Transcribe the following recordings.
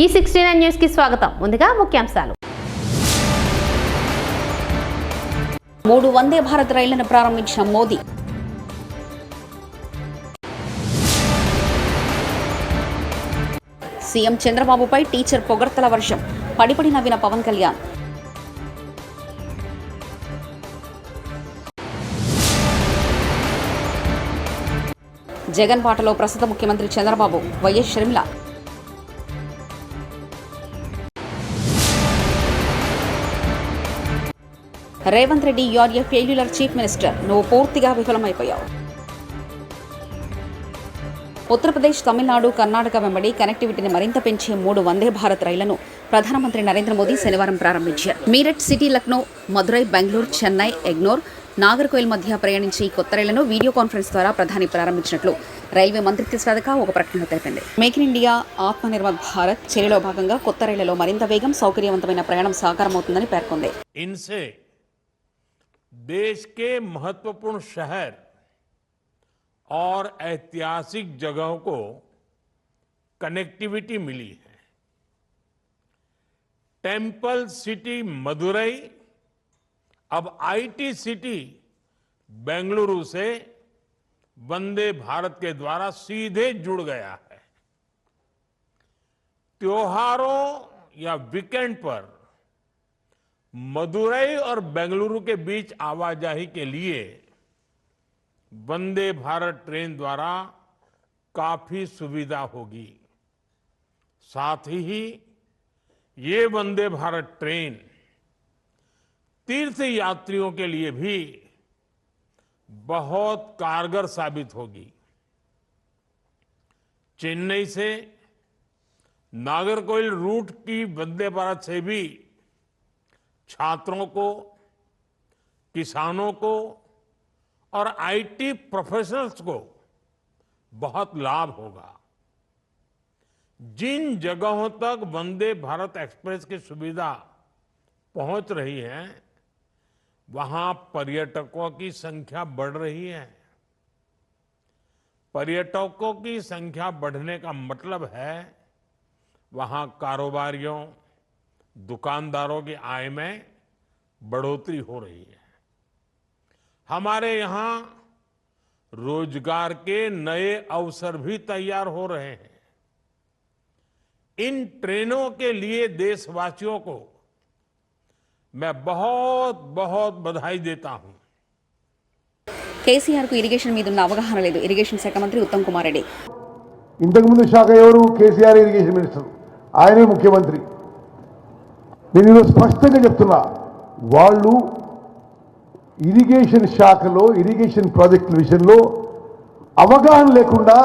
ఈ sixty nine న్యూస్కి స్వాగతం. ముందుగా ముఖ్యాంశాలు. మూడు వందే భారత్ రైళ్ళను ప్రారంభించిన మోదీ. సీఎం చంద్రబాబుపై టీచర్ పొగడ్తల వర్షం. పడిపడి నవ్విన పవన్ కళ్యాణ్. జగన్ పాటలో ప్రస్తుత ముఖ్యమంత్రి Chandrababu Y S Sharmila. Revanth Reddy you are a failure chief minister. నువ్వు పూర్తిగా విఫలమైపోయావు. ఉత్తరప్రదేశ్ తమిళనాడు కర్ణాటక వెంబడి కనెక్టివిటీని మరింత పెంచే మూడు వందే భారత్ రైళ్ళను ప్రధానమంత్రి నరేంద్ర మోదీ శనివారం ప్రారంభించారు. మీరట్ సిటీ లక్నో మధురై బెంగళూరు చెన్నై ఎగ్నోర్ నాగర్కోయిల్ మధ్య ప్రయాణించి ఈ కొత్త రైళ్ళను వీడియో కాన్ఫరెన్స్ ద్వారా ప్రధాని ప్రారంభించినట్లు రైల్వే మంత్రిత్వ శాఖ ఒక ప్రకటన తెలిపింది. Make in India Atmanirbhar Bharat చర్యలో భాగంగా కొత్త రైళ్ళలో మరింత వేగం సౌకర్యవంతమైన ప్రయాణం సాకారమవుతుందని పేర్కొంది. देश के महत्वपूर्ण शहर और ऐतिहासिक जगहों को कनेक्टिविटी मिली है। टेंपल सिटी मदुरई, अब आईटी सिटी बेंगलुरु से वंदे भारत के द्वारा सीधे जुड़ गया है। त्योहारों या वीकेंड पर मदुरई और बेंगलुरु के बीच आवाजाही के लिए वंदे भारत ट्रेन द्वारा काफ़ी सुविधा होगी। साथ ही ये वंदे भारत ट्रेन तीर्थ यात्रियों के लिए भी बहुत कारगर साबित होगी। चेन्नई से नागरकोइल रूट की वंदे भारत से भी छात्रों को, किसानों को और आईटी प्रोफेशनल्स को बहुत लाभ होगा। जिन जगहों तक वंदे भारत एक्सप्रेस की सुविधा पहुँच रही है, वहाँ पर्यटकों की संख्या बढ़ रही है। पर्यटकों की संख्या बढ़ने का मतलब है, वहाँ कारोबारियों दुकानदारों की आय में बढ़ोतरी हो रही है हमारे यहां रोजगार के नए अवसर भी तैयार हो रहे हैं इन ट्रेनों के लिए देशवासियों को मैं बहुत बहुत बधाई देता हूं కేసీఆర్ కు ఇరిగేషన్ మీద ఉన్న అవగాహన లేదు ఇరిగేషన్ శాఖ మంత్రి ఉత్తమ్ కుమార్ రెడ్డి ఇంతకుముందు శాఖ ఎవరు కేసీఆర్ ఇరిగేషన్ మినిస్టర్ ఆయనే ముఖ్యమంత్రి నేను ఈరోజు స్పష్టంగా చెప్తున్నా. వాళ్ళు ఇరిగేషన్ శాఖలో ఇరిగేషన్ ప్రాజెక్టుల విషయంలో అవగాహన లేకుండా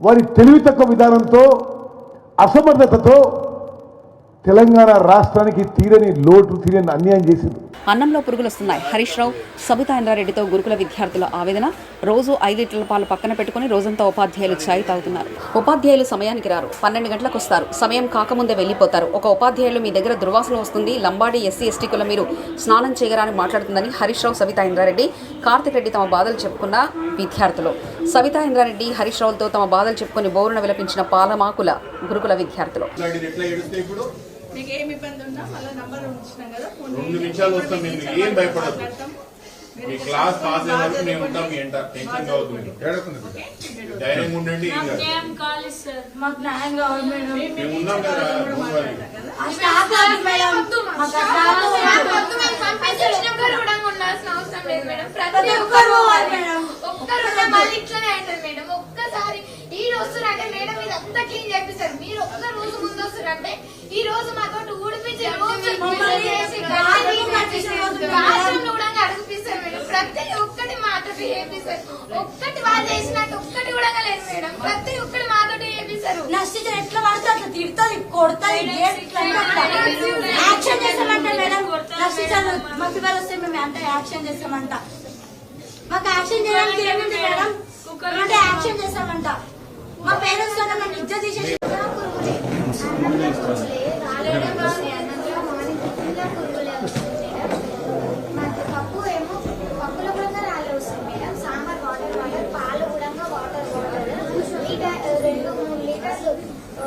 వారి తెలివి తక్కువ విధానంతో అసమర్థతతో తెలంగాణ రాష్ట్రానికి తీరని లోటు తీరని అన్యాయం చేసింది. అన్నంలో పురుగులు వస్తున్నాయి హరీష్ రావు సబితా ఇంద్రారెడ్డితో గురుకుల విద్యార్థుల ఆవేదన. రోజు ఐదు లీటర్ల పాలు పక్కన పెట్టుకుని రోజంతా ఉపాధ్యాయులు ఛాయ్ తాగుతున్నారు. ఉపాధ్యాయులు సమయానికి రారు. పన్నెండు గంటలకు వస్తారు. సమయం కాకముందే వెళ్ళిపోతారు. ఒక ఉపాధ్యాయులు మీ దగ్గర దుర్వాసన వస్తుంది. లంబాడి ఎస్సీ ఎస్టీ కుల మీరు స్నానం చేయరా అని మాట్లాడుతుందని హరీష్ రావు సవితా ఇంద్రారెడ్డి కార్తిక్ రెడ్డి తమ బాధలు చెప్పుకున్న విద్యార్థులు. సవితా ఇంద్రారెడ్డి హరీష్ రావులతో తమ బాధలు చెప్పుకుని బోరున విలపించిన పాలమాకుల గురుకుల విద్యార్థులు. ఇట్లాంటిది ఎట్లా ఏడుస్తాయి ఇప్పుడు మీకు ఏమి ఇబ్బంది ఉన్నా మళ్ళీ నంబర్ ఉంచినాం కదా ఫోన్ రెండు. నిమిషాలు వస్తాం మేము మీటింగ్ ఏం భయపడదు. మీ మీరు క్లాస్ పాస్ అయ్యే వరకు మేము ఉంటాం మీ ఎంట. టెన్షన్ కావద్దు. మీరు. ధైర్యంగా ఉండండి ఏం కాదు. మేము ఉన్నాం కదా మేడం. ఒక్కసారి ఈ రోజు మేడం ఇది అంతా క్లీన్ చేపిస్తారు. మీరు ఒక్క రోజు ముందు వస్తున్నారంటే ఈ రోజు మాతో ఊడిపించి కూడా అడిగిపిస్తారు మేడం. ప్రతి ఒక్కటి చేపిస్తారు. ఒక్కటి వాళ్ళు చేసినట్టు ఒక్కటి కూడా లేదు మేడం. ప్రతి ఒక్కటి మాతో చేపిస్తారు. ఎట్లా పడితే అట్లా తిడుతుంది కొడుతుంది. యాక్షన్ చేస్తామంట మేడం నష్టిత మాకు ఇవాళ వస్తే మేము అంటే యాక్షన్ చేస్తామంట. మాకు యాక్షన్ చేయడానికి ఏముంది మేడం? అంటే యాక్షన్ చేస్తామంట. మా పేరెంట్స్లో నన్ను ఇజ్జ తీసేసి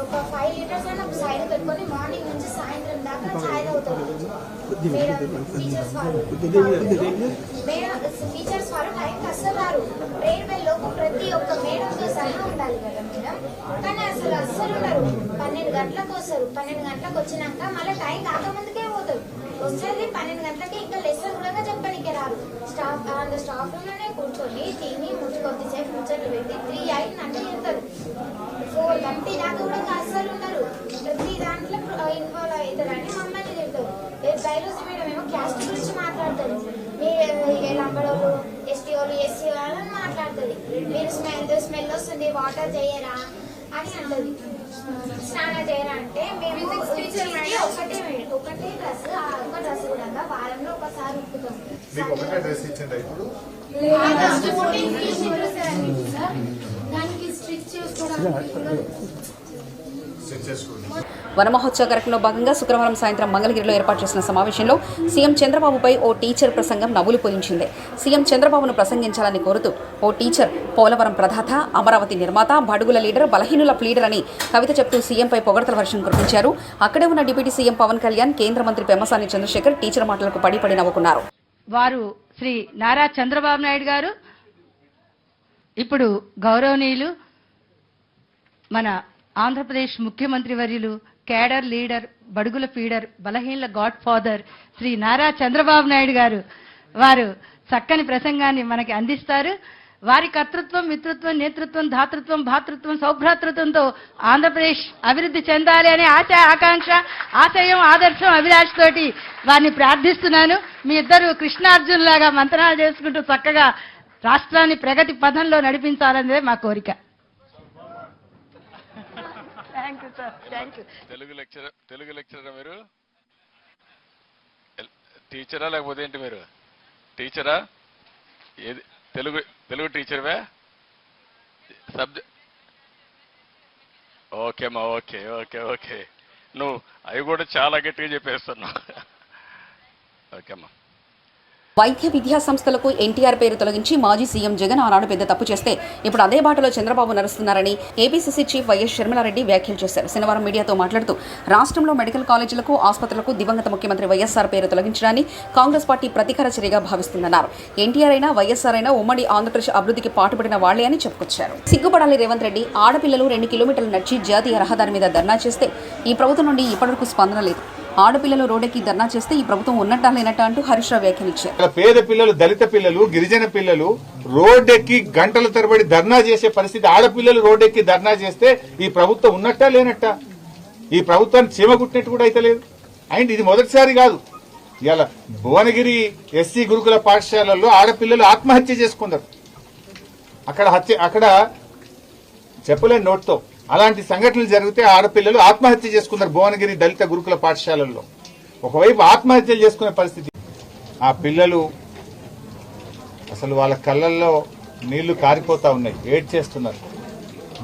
ఒక ఫైవ్ లీటర్స్ ఒక సైడ్ పెట్టుకొని మార్నింగ్ నుంచి సాయంత్రం దాకా మేడం టీచర్స్ వాళ్ళు మేడం టీచర్స్ వాళ్ళు టైంకి అస్సలు రారు ప్రేయర్ బెల్ లోపు ప్రతి ఒక్క మేడంతో సహా ఉండాలి కదా మేడం కానీ అసలు అస్సలు ఉండరు పన్నెండు గంటలకు వస్తారు పన్నెండు గంటలకు వచ్చినాక మళ్ళీ టైం కాకముందుకే పోతారు. వస్తుంది పన్నెండు గంటలకి ఇంకా లెసన్ కూడా చెప్పడానికి రాదు స్టాఫ్ అంత స్టాఫ్ రూమ్లోనే కూర్చొని తిని ముచ్చు కొద్దిసేపు ముచ్చట్లు పెట్టి త్రీ అయిన అంటే వెళ్తారు ఫోర్ థర్టీ దాకా కూడా ఇంకా అస్సలు ఉండరు. ప్రతి దాంట్లో ఇన్వాల్వ్ అవుతారని మమ్మల్ని తింటారు బైరోజు మేడం ఏమో క్యాస్ట్ గురించి మాట్లాడతారు. మీరు లంబడోళ్ళు ఎస్టీ వాళ్ళు ఎస్సీ వాళ్ళని మాట్లాడుతుంది మీరు స్మెల్ స్మెల్ వస్తుంది వాటర్ చేయరా అని అంటది. స్నానం చేయరా అంటే మేము ఇచ్చేది ఒకటే ఒకటే డ్రెస్ ఆ ఒక్క డ్రెస్ కూడా వారంలో ఒకసారి ఉప్పుతాం మీకు ఒకటే డ్రెస్ ఇచ్చిండ్రా ఇప్పుడు? దానికి స్టిచ్ చేసుకోవడానికి సెట్ చేసుకోండి. వనమహోత్సవ కార్యక్రమంలో భాగంగా శుక్రవారం సాయంత్రం మంగళగిరిలో ఏర్పాటు చేసిన సమావేశంలో సీఎం చంద్రబాబుపై ఓ టీచర్ ప్రసంగం నవ్వులు పొలించింది సీఎం చంద్రబాబును ప్రసంగించాలని కోరుతూ ఓ టీచర్ పోలవరం ప్రధాత అమరావతి నిర్మాత బడుగుల లీడర్ బలహీనుల ప్లీడర్ అని కవిత చెప్తూ సీఎంపై పొగడతల వర్షం కురిపించారు. అక్కడే ఉన్న డిప్యూటీ సీఎం పవన్ కళ్యాణ్ కేంద్ర మంత్రి పెమ్మసాని చంద్రశేఖర్ టీచర్ మాటలకు పడిపడి నవ్వుకున్నారు. వారు శ్రీ నారా చంద్రబాబు నాయుడు గారు ఇప్పుడు గౌరవనీయులు మన ఆంధ్రప్రదేశ్ ముఖ్యమంత్రి వర్యులు కేడర్ లీడర్ బడుగుల ఫీడర్ బలహీనల గాడ్ ఫాదర్ శ్రీ నారా చంద్రబాబు నాయుడు గారు. వారు చక్కని ప్రసంగాన్ని మనకి అందిస్తారు. వారి కర్తృత్వం మిత్రత్వం నేతృత్వం ధాతృత్వం భాతృత్వం సౌభ్రాతృత్వంతో ఆంధ్రప్రదేశ్ అభివృద్ధి చెందాలి అనే ఆశ ఆకాంక్ష ఆశయం ఆదర్శం అభిలాష్ తోటి వారిని ప్రార్థిస్తున్నాను. మీ ఇద్దరు కృష్ణార్జున్ లాగా మంత్రాలు చేసుకుంటూ చక్కగా రాష్ట్రాన్ని ప్రగతి పథంలో నడిపించాలనేదే మా కోరిక. Thank you sir thank you Telugu lecture Telugu లెక్చరరా మీరు? టీచరా లేకపోతే ఏంటి మీరు? టీచరా? ఏది తెలుగు తెలుగు టీచర్వే? సబ్జెక్ట్ ఓకే అమ్మా ఓకే ఓకే ఓకే. నువ్వు అవి కూడా చాలా గట్టిగా చెప్పేస్తున్నావు. ఓకే అమ్మా. వైద్య విద్యా సంస్థలకు ఎన్టీఆర్ పేరు తొలగించి మాజీ సీఎం జగన్ ఆనాడు పెద్ద తప్పు చేస్తే ఇప్పుడు అదే బాటలో Chandrababu నడుస్తున్నారని APCC chief Y S Sharmila Reddy వ్యాఖ్యలు చేశారు. శనివారం మీడియాతో మాట్లాడుతూ రాష్ట్రంలో మెడికల్ కాలేజీలకు ఆసుపత్రులకు దివంగత ముఖ్యమంత్రి వైఎస్ఆర్ పేరు తొలగించడాన్ని కాంగ్రెస్ పార్టీ ప్రతీకార చర్యగా భావిస్తుందన్నారు. ఎన్టీఆర్ అయినా వైఎస్ఆర్ అయినా ఉమ్మడి ఆంధ్రప్రదేశ్ అభివృద్ధికి పాటుపడిన వాళ్ళే అని చెప్పుకొచ్చారు. సిగ్గుపడాలి రేవంత్ రెడ్డి ఆడపిల్లలు రెండు కిలోమీటర్లు నడిచి జాతీయ రహదారి మీద ధర్నా చేస్తే ఈ ప్రభుత్వం నుండి ఇప్పటివరకు స్పందన లేదు. ఆడపిల్లలు రోడ్డెక్కి ధర్నా చేస్తే ఈ ప్రభుత్వం ఉన్నట్టా లేనట్టా అంటూ హరీష్ రావు వ్యాఖ్యానించారు. పేద పిల్లలు దళిత పిల్లలు గిరిజన పిల్లలు రోడ్డెక్కి గంటల తరబడి ధర్నా చేసే పరిస్థితి ఆడపిల్లలు రోడ్డెక్కి ధర్నా చేస్తే ఈ ప్రభుత్వం ఉన్నట్టా లేనట్టా? ఈ ప్రభుత్వాన్ని చీమగుట్టినట్టు కూడా అయితే లేదు. అండ్ ఇది మొదటిసారి కాదు. ఇలా భువనగిరి ఎస్సీ గురుకుల పాఠశాలల్లో ఆడపిల్లలు ఆత్మహత్య చేసుకున్నారు. అక్కడ హత్య అక్కడ చెప్పలేని నోట్తో అలాంటి సంఘటనలు జరిగితే ఆడపిల్లలు ఆత్మహత్య చేసుకున్నారు భువనగిరి దళిత గురుకుల పాఠశాలల్లో. ఒకవైపు ఆత్మహత్యలు చేసుకునే పరిస్థితి. ఆ పిల్లలు అసలు వాళ్ళ కళ్ళల్లో నీళ్ళు కారిపోతా ఉన్నాయి ఏడ్ చేస్తున్నారు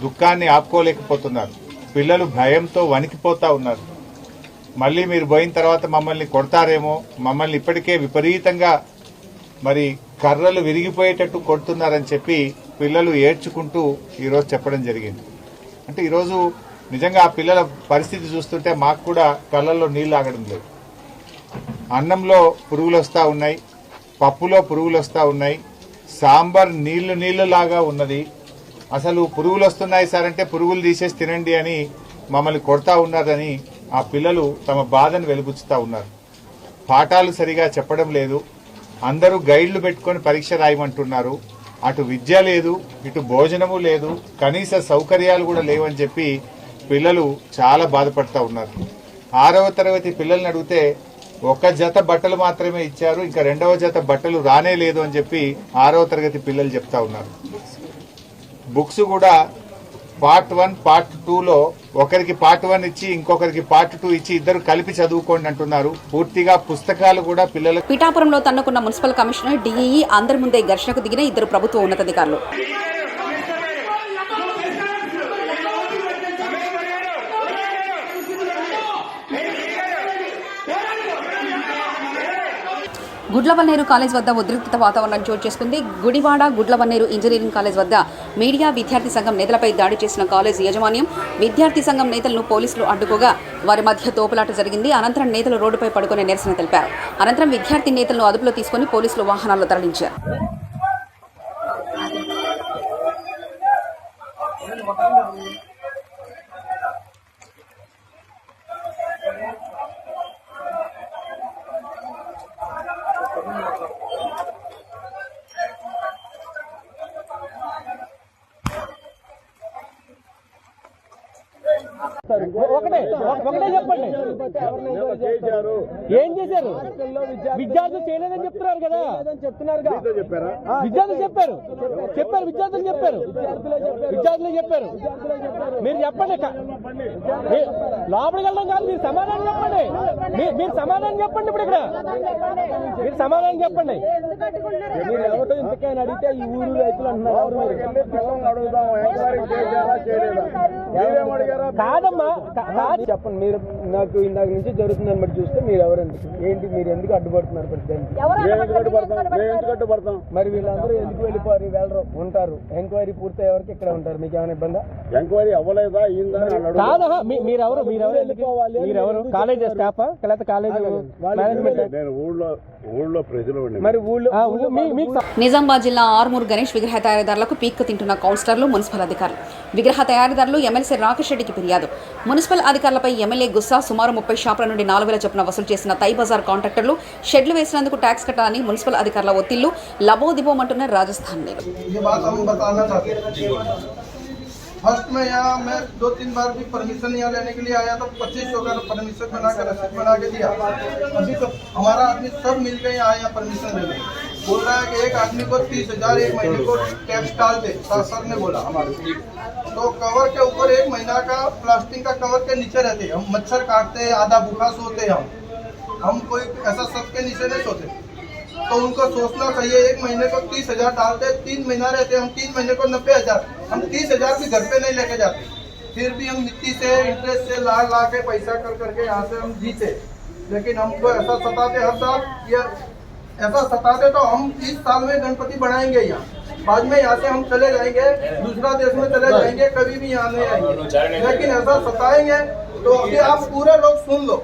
దుఃఖాన్ని ఆపుకోలేకపోతున్నారు. పిల్లలు భయంతో వణికిపోతా ఉన్నారు. మళ్ళీ మీరు పోయిన తర్వాత మమ్మల్ని కొడతారేమో మమ్మల్ని ఇప్పటికే విపరీతంగా మరి కర్రలు విరిగిపోయేటట్టు కొడుతున్నారని చెప్పి పిల్లలు ఏడ్చుకుంటూ ఈరోజు చెప్పడం జరిగింది. అంటే ఈరోజు నిజంగా ఆ పిల్లల పరిస్థితి చూస్తుంటే మాకు కూడా కళ్ళల్లో నీళ్ళు ఆగడం లేదు. అన్నంలో పురుగులు వస్తూ ఉన్నాయి పప్పులో పురుగులు వస్తూ ఉన్నాయి సాంబార్ నీళ్ళు నీళ్ళులాగా ఉన్నది. అసలు పురుగులు వస్తున్నాయి సార్ అంటే పురుగులు తీసేసి తినండి అని మమ్మల్ని కొడతా ఉన్నారని ఆ పిల్లలు తమ బాధను వెలుగుచ్చుతా ఉన్నారు. పాఠాలు సరిగా చెప్పడం లేదు. అందరూ గైడ్లు పెట్టుకొని పరీక్ష రాయమంటున్నారు. అటు విద్య లేదు ఇటు భోజనము లేదు కనీస సౌకర్యాలు కూడా లేవని చెప్పి పిల్లలు చాలా బాధపడతా ఉన్నారు. ఆరవ తరగతి పిల్లల్ని అడిగితే ఒక జత బట్టలు మాత్రమే ఇచ్చారు ఇంకా రెండవ జత బట్టలు రానే లేదు అని చెప్పి ఆరవ తరగతి పిల్లలు చెప్తా ఉన్నారు. బుక్స్ కూడా పార్ట్ వన్ పార్ట్ టూలో ఒకరికి పార్ట్ వన్ ఇచ్చి ఇంకొకరికి పార్ట్ టూ ఇచ్చి ఇద్దరు కలిపి చదువుకోండి అంటున్నారు. పూర్తిగా పుస్తకాలు కూడా పిల్లలకు పిఠాపురంలో తన్నుకున్న మున్సిపల్ కమిషనర్ డిఈఈ అందరి ముందే ఘర్షణకు దిగిన ఇద్దరు ప్రభుత్వ ఉన్నతాధికారులు. గుడ్లవన్నేరు కాలేజ్ వద్ద ఉద్రిక్తత వాతావరణం చోటు చేసుకుంది. గుడివాడ గుడ్లవన్నేరు ఇంజనీరింగ్ కాలేజ్ వద్ద మీడియా విద్యార్థి సంఘం నేతలపై దాడి చేసిన కాలేజ్ యాజమాన్యం విద్యార్థి సంఘం నేతలను పోలీసులు అడ్డుకోగా వారి మధ్య తోపులాట జరిగింది. అనంతరం నేతలు రోడ్డుపై పడుకునే నిరసన తెలిపారు. అనంతరం విద్యార్థి నేతలను అదుపులో తీసుకుని పోలీసులు వాహనాల్లో తరలించారు. ఒకటే ఒకటే చెప్పండి. ఏం చేశారు? విద్యార్థులు చేయలేదని చెప్తున్నారు కదా. చెప్తున్నారు విద్యార్థులు చెప్పారు. చెప్పారు విద్యార్థులు చెప్పారు. విద్యార్థులే చెప్పారు. మీరు చెప్పండి లోపలికి వెళ్ళడం కాదు మీరు సమాధానం చెప్పండి. మీరు సమాధానం చెప్పండి ఇప్పుడు ఇక్కడ. మీరు సమాధానం చెప్పండి. అడిగితే ఈ ఊరు రైతులు అంటున్నారు. ఎవరు మీరు? కాదమ్మా చెప్పండి మీరు నాకు ఇందాక నుంచి జరుగుతుందని బట్టి చూస్తే మీరు ఎవరు ఎందుకు? ఏంటి మీరు ఎందుకు అడ్డుపడుతున్నారు ప్రతిదానికి మరి వీళ్ళందరూ ఎందుకు వెళ్ళిపోరు వెళ్ళరు ఉంటారు. ఎంక్వైరీ పూర్తయ్యే వరకు ఇక్కడ ఉంటారు. మీకు ఏమైనా ఇబ్బందా? ఎంక్వైరీ అవ్వలేదా? కాదా మీరెవరు? మీరెవరు కాలేజ్ స్టాఫ్? లేకపోతే కాలేజ్ మేనేజ్మెంట్? నేను ఊళ్ళో ఊళ్ళో ప్రజలు మరి ఊళ్ళో నిజామాబాద్ జిల్లా ఆర్మూర్ గణేష్ విగ్రహ తయారీదారులకు పీక్కు తింటున్న కౌన్సిలర్లు మున్సిపల్ అధికారులు. విగ్రహ తయారీదారులు ఎమ్మెల్సీ రాకేష్ రెడ్డికి ఫిర్యాదు. మున్సిపల్ అధికారులపై ఎమ్మెల్యే గుస్సా సుమారు ముప్పై షాపుల నుండి నాలుగు వేల చొప్పున వసూలు చేసిన తై బజార్ కాంట్రాక్టర్లు షెడ్లు వేసినందుకు ట్యాక్స్ కట్టాలని మున్సిపల్ అధికారుల ఒత్తిళ్ళు లబోదిబోమంటున్న రాజస్థాన్ फ़र्स्ट में यहाँ मैं दो तीन बार भी परमिशन यहाँ लेने के लिए आया तो पच्चीस सौ का परमिशन बना कर रसीद बना के दिया। अभी तो हमारा आदमी सब मिल के यहाँ आया परमिशन लेने। बोल रहा है कि एक आदमी को तीस हज़ार एक महीने को टैक्स डाल दे सर ने बोला हमारे तो कवर के ऊपर एक महीना का प्लास्टिक का कवर के नीचे रहते हम मच्छर काटते हैं, आधा भूखा सोते हम। हम कोई ऐसा सब के नीचे नहीं सोते। तो उनको सोचना चाहिए, एक महीने को तीस हज़ार डालते, तीन महीना रहते, हम तीन महीने को नब्बे हज़ार, हम तीस हज़ार भी घर पे नहीं लेके जाते। फिर भी हम मिट्टी से इंटरेस्ट से ला ला के पैसा कर, करके यहाँ से हम जीते। लेकिन हमको ऐसा सताते हर साल, ये ऐसा सताते तो हम इस साल में गणपति बनाएँगे यहाँ। बाद में यहाँ से हम चले जाएँगे, दूसरा देश में चले जाएँगे, कभी भी यहाँ नहीं आएँगे। लेकिन ऐसा सताएँगे तो अभी आप पूरे लोग सुन लो।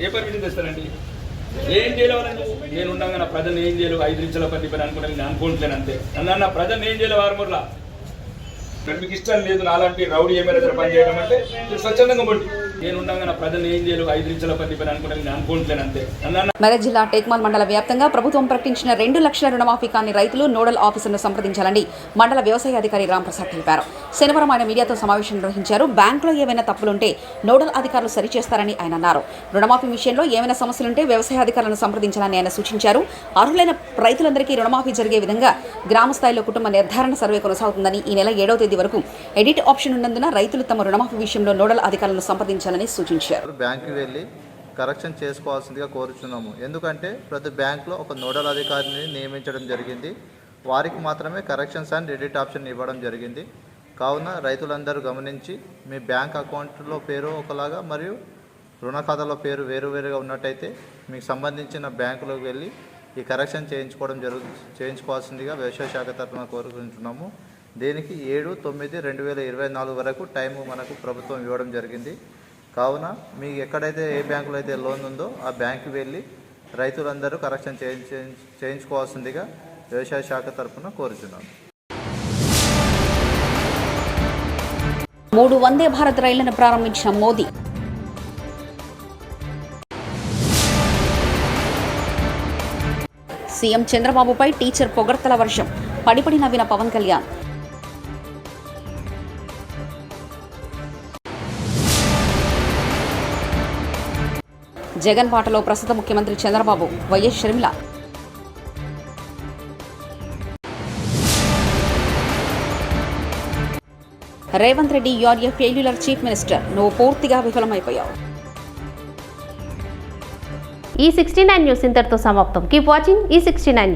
ఏ పర్మిషన్ తెస్తారండి? ఏం చేయలేవారండి? నేను ఉండగా నా ప్రజలు ఏం చేయలేవు? ఐదు నిమిషాల పది పని అనుకున్నాను నేను అనుకుంటున్నాను అంతే. అన్న నా ప్రజలు ఏం చేయలేవు ఆరుమూర్లా మరి మీకు ఇష్టం లేదు నాలాంటి రౌడీ దగ్గర పని చేయడం అంటే మీరు స్వచ్ఛందంగా పోండి మెదక్ జిల్లా టేక్మాల్ మండల వ్యాప్తంగా ప్రభుత్వం ప్రకటించిన రెండు లక్షల రుణమాఫీ కాని రైతులు నోడల్ ఆఫీసర్ను సంప్రదించాలని మండల వ్యవసాయ అధికారి రాంప్రసాద్ తెలిపారు. శనివారం ఆయన మీడియాతో సమావేశం నిర్వహించారు. బ్యాంకులో ఏవైనా తప్పులుంటే నోడల్ అధికారులు సరిచేస్తారని ఆయన అన్నారు. రుణమాఫీ విషయంలో ఏమైనా సమస్యలుంటే వ్యవసాయ అధికారులను సంప్రదించాలని ఆయన సూచించారు. అర్హులైన రైతులందరికీ రుణమాఫీ జరిగే విధంగా గ్రామ స్థాయిలో కుటుంబ నిర్ధారణ సర్వే కొనసాగుతుందని ఈ నెల ఏడవ తేదీ వరకు ఎడిట్ ఆప్షన్ ఉన్నందున రైతులు తమ రుణమాఫీ విషయంలో నోడల్ అధికారులను సంప్రదించాలని సూచించారు. బ్యాంకు వెళ్ళి కరెక్షన్ చేసుకోవాల్సిందిగా కోరుచున్నాము. ఎందుకంటే ప్రతి బ్యాంక్లో ఒక నోడల్ అధికారిని నియమించడం జరిగింది. వారికి మాత్రమే కరెక్షన్స్ అండ్ ఎడిట్ ఆప్షన్ ఇవ్వడం జరిగింది. కావున రైతులందరూ గమనించి మీ బ్యాంక్ అకౌంట్లో పేరు ఒకలాగా మరియు రుణ ఖాతాలో పేరు వేరు వేరుగా ఉన్నట్టయితే మీకు సంబంధించిన బ్యాంకులోకి వెళ్ళి ఈ కరెక్షన్ చేయించుకోవడం జరుగు చేయించుకోవాల్సిందిగా వ్యవసాయ శాఖ తరఫున కోరుకుంటున్నాము. దీనికి ఏడు తొమ్మిది రెండు వేల ఇరవై నాలుగు వరకు టైము మనకు ప్రభుత్వం ఇవ్వడం జరిగింది. కావున మీకు ఎక్కడైతే ఏ బ్యాంకులో అయితే లోన్ ఉందో ఆ బ్యాంకు వెళ్ళి రైతులందరూ కరెక్షన్ చేయించు చేయించుకోవాల్సిందిగా వ్యవసాయ శాఖ తరఫున కోరుచున్నాను మూడు వందే భారత్ రైళ్ళను ప్రారంభించిన మోదీ సీఎం చంద్రబాబుపై టీచర్ పొగడ్తల వర్షం. పడిపడి నవ్విన పవన్ కళ్యాణ్. జగన్ బాటలో ప్రస్తుత ముఖ్యమంత్రి Chandrababu Y S Sharmila. Revanth Reddy you are a failure chief minister. నువ్వు పూర్తిగా విఫలమైపోయావు. ఈ సిక్స్టీ నైన్ న్యూస్ ఇంతటితో సమాప్తం. కీప్ వాచింగ్ ఈ సిక్స్టీ నైన్